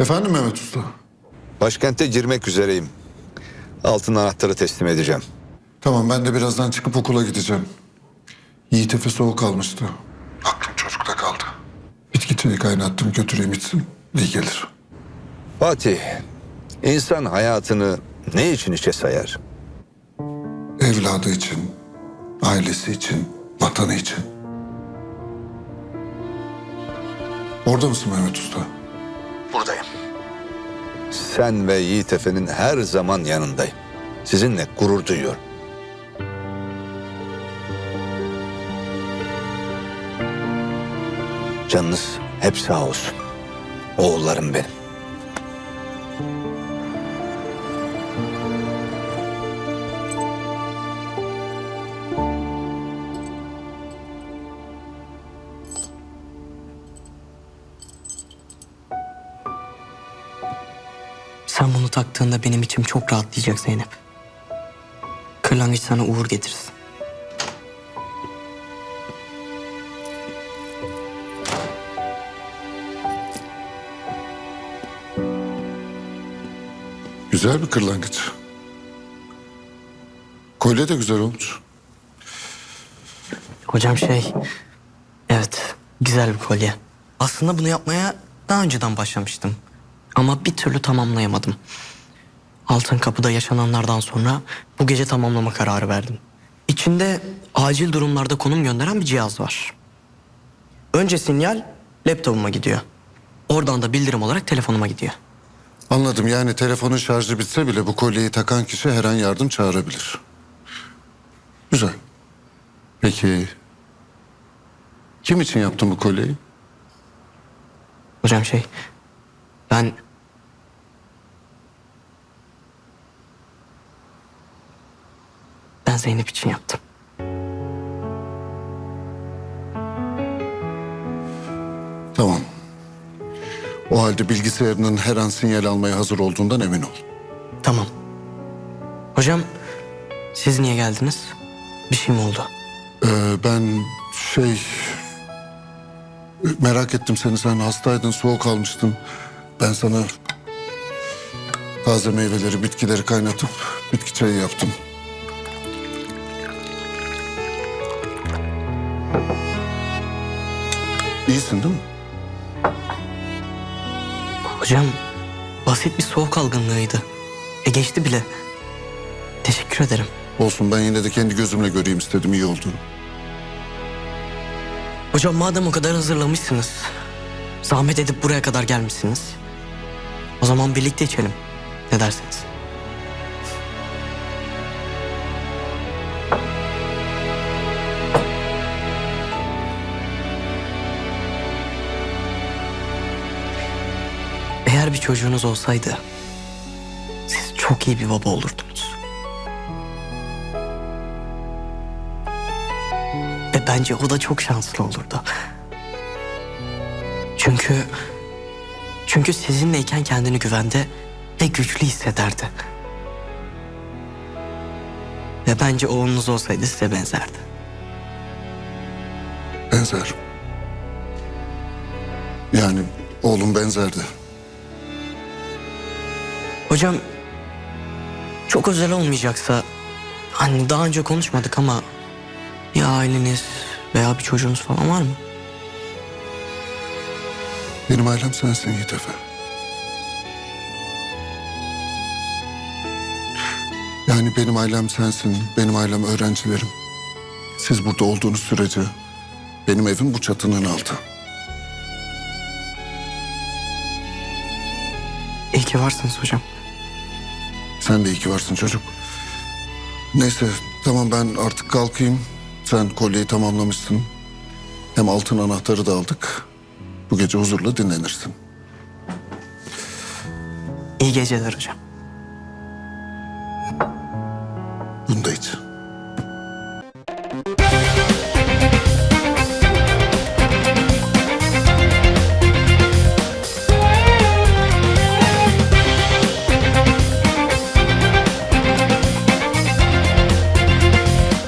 Efendim Mehmet Usta? Başkente girmek üzereyim. Altın anahtarı teslim edeceğim. Tamam ben de birazdan çıkıp okula gideceğim. Yiğit Efe soğuk almıştı. Aklım çocukta kaldı. Bitki çayı kaynattım götüreyim içsin. İyi gelir. Fatih, insan hayatını ne için içe sayar? Evladı için, ailesi için, vatanı için. Orada mısın Mehmet Usta? Buradayım. Sen ve Yiğit Efe'nin her zaman yanındayım. Sizinle gurur duyuyorum. Canınız hep sağ olsun. Oğullarım benim. Sen bunu taktığında benim içim çok rahatlayacak Zeynep. Kırlangıç sana uğur getirsin. Güzel bir kırlangıç. Kolye de güzel olmuş. Hocam şey... Evet, güzel bir kolye. Aslında bunu yapmaya daha önceden başlamıştım. Ama bir türlü tamamlayamadım. Altın Kapı'da yaşananlardan sonra bu gece tamamlama kararı verdim. İçinde acil durumlarda konum gönderen bir cihaz var. Önce sinyal laptopuma gidiyor. Oradan da bildirim olarak telefonuma gidiyor. Anladım yani telefonun şarjı bitse bile bu kolyeyi takan kişi her an yardım çağırabilir. Güzel. Peki kim için yaptın bu kolyeyi? Hocam şey ben ben Zeynep için yaptım. Tamam. O halde bilgisayarının her an sinyal almaya hazır olduğundan emin ol. Tamam. Hocam siz niye geldiniz? Bir şey mi oldu? Ee, ben şey merak ettim seni sen hastaydın soğuk almıştın. Ben sana taze meyveleri bitkileri kaynatıp bitki çayı yaptım. İyisin değil mi? Hocam basit bir soğuk algınlığıydı. E geçti bile. Teşekkür ederim. Olsun ben yine de kendi gözümle göreyim istedim iyi oldu. Hocam madem o kadar hazırlamışsınız. Zahmet edip buraya kadar gelmişsiniz. O zaman birlikte içelim. Ne dersiniz? Eğer bir çocuğunuz olsaydı siz çok iyi bir baba olurdunuz. Ve bence o da çok şanslı olurdu. Çünkü çünkü sizinleyken kendini güvende ve güçlü hissederdi. Ve bence oğlunuz olsaydı size benzerdi. Benzer. Yani oğlum benzerdi. Hocam çok özel olmayacaksa hani daha önce konuşmadık ama bir aileniz veya bir çocuğunuz falan var mı? Benim ailem sensin Yiğit Efe. Yani benim ailem sensin, benim ailem öğrencilerim. Siz burada olduğunuz sürece benim evim bu çatının altı. İyi ki varsınız hocam. Sen de iyi ki varsın çocuk. Neyse tamam ben artık kalkayım. Sen kolyeyi tamamlamışsın. Hem altın anahtarı da aldık. Bu gece huzurla dinlenirsin. İyi geceler hocam.